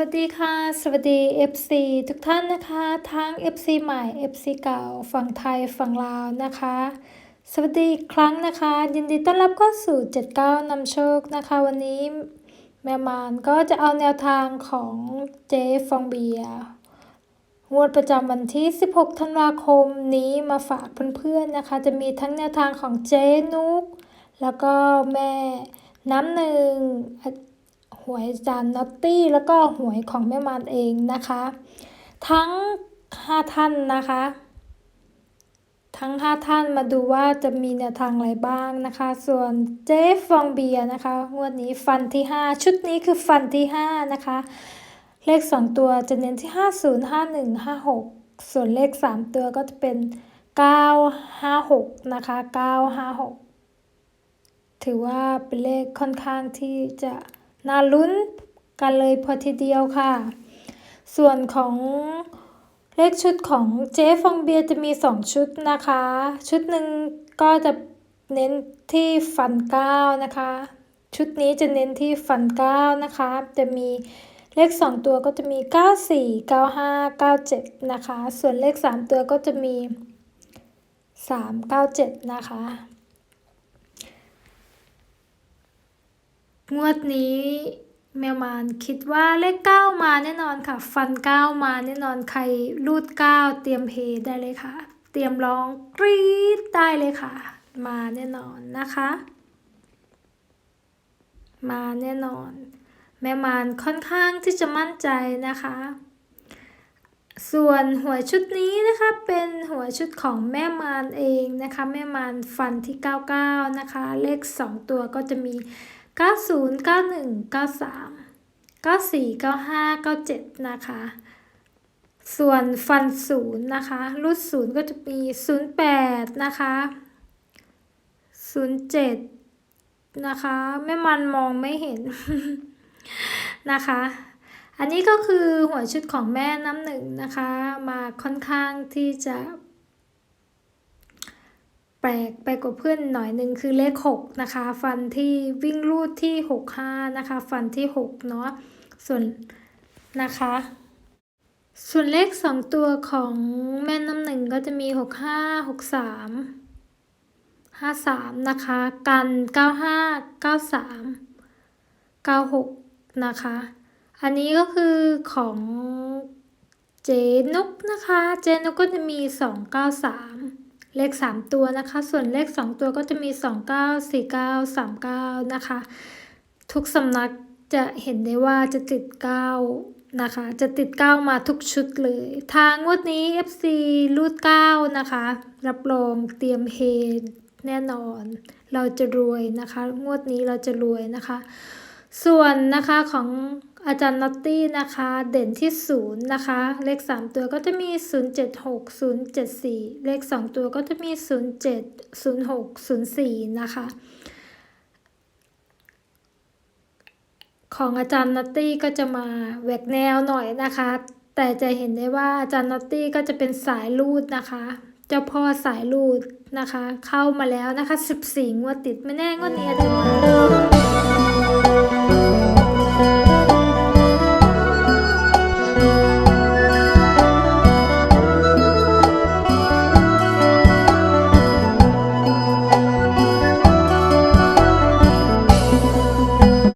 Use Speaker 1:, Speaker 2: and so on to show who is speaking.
Speaker 1: วัสดีค่ะ สวัสดี FC ทุกท่านนะคะ ทั้ง FC ใหม่ FC เก่า ฝั่งไทย ฝั่งลาวนะคะ สวัสดีอีกครั้งนะคะ ยินดีต้อนรับเข้าสู่ 79นำโชคนะคะ วันนี้แม่มานก็จะเอาแนวทางของเจ๊ฟองเบียงวดประจำวันที่ 16 ธันวาคมนี้มาฝากเพื่อนๆนะคะ จะมีทั้งแนวทางของเจ๊นุก แล้วก็แม่น้ำหนึ่ง หวยจานนอตตี้ แล้วก็หวยของแม่มานเองนะคะ ทั้งห้าท่านนะคะ ทั้งห้าท่านมาดูว่าจะมีแนวทางอะไรบ้างนะคะ ส่วนเจ๊ฟองเบียนะคะงวดนี้ฟันที่ห้าชุดนี้คือฟันที่ห้านะคะ เลขสองตัวจะเน้นที่ห้าศูนย์ห้าหนึ่งห้าหกส่วนเลขสามตัวก็จะเป็นเก้าห้าหกนะคะเก้าห้าหกถือว่าเป็นเลขค่อนข้างที่จะ น่าลุ้นกันเลยพอทีเดียวค่ะ ส่วนของเลขชุดของเจ๊ฟองเบียจะมีสองชุดนะคะ ชุดหนึ่งก็จะเน้นที่ฟันเก้านะคะ ชุดนี้จะเน้นที่ฟันเก้านะคะ จะมีเลขสองตัวก็จะมีเก้าสี่เก้าห้าเก้าเจ็ดนะคะ ส่วนเลขสามตัวก็จะมีสามเก้าเจ็ดนะคะ งวดนี้แมวมานคิดว่าเลขเก้ามาแน่นอนค่ะ ฟันเก้ามาแน่นอนใครรูดเก้าเตรียมเพได้เลยค่ะ เตรียมร้องกรี๊ดได้เลยค่ะ มาแน่นอนนะคะ มาแน่นอน แม่มานค่อนข้างที่จะมั่นใจนะคะ ส่วนหัวชุดนี้นะคะเป็นหัวชุดของแม่มานเองนะคะ แม่มานฟันที่ 99 นะคะ เลข 2 ตัวก็จะมี 90 91 93 94 95 97 นะคะ ส่วนฟันศูนย์นะคะรูดศูนย์ก็จะมี08นะคะ07นะคะแม่มันมองไม่เห็นนะคะ อันนี้ก็คือหัวชุดของแม่น้ำหนึ่งนะคะ มาค่อนข้างที่จะ แปลกไปกว่าเพื่อนหน่อยหนึ่งคือเลขหกนะคะ ฟันที่วิ่งรูดที่หกห้านะคะ ฟันที่หกเนาะส่วนนะคะ ส่วนเลขสองตัวของแม่น้ำหนึ่งก็จะมีหกห้าหกสามห้าสามนะคะ กันเก้าห้าเก้าสามเก้าหกนะคะ อันนี้ก็คือของเจนุกนะคะ เจนุกก็จะมีสอง เลขสามตัวนะคะ ส่วนเลขสองตัวก็จะมีสองเก้าสี่เก้าสามเก้านะคะ ทุกสำนักจะเห็นได้ว่าจะติดเก้านะคะ จะติดเก้ามาทุกชุดเลย ทางงวดนี้ FC รูดเก้านะคะ รับรองเตรียมเฮแน่นอน เราจะรวยนะคะ งวดนี้เราจะรวยนะคะ ส่วนนะคะของ อาจารย์นอตตี้นะคะ เด่นที่ศูนย์นะคะ เลข 3 ตัวก็จะมี 076 074 เลข 2 ตัวก็จะมี 07 06 04 นะคะ ของอาจารย์นอตตี้ก็จะมาแหวกแนวหน่อยนะคะ แต่จะเห็นได้ว่าอาจารย์นอตตี้ก็จะเป็นสายลูดนะคะ เจ้าพ่อสายลูดนะคะ เข้ามาแล้วนะคะ 14 งวดติดไม่แน่งวดนี้อาจจะมา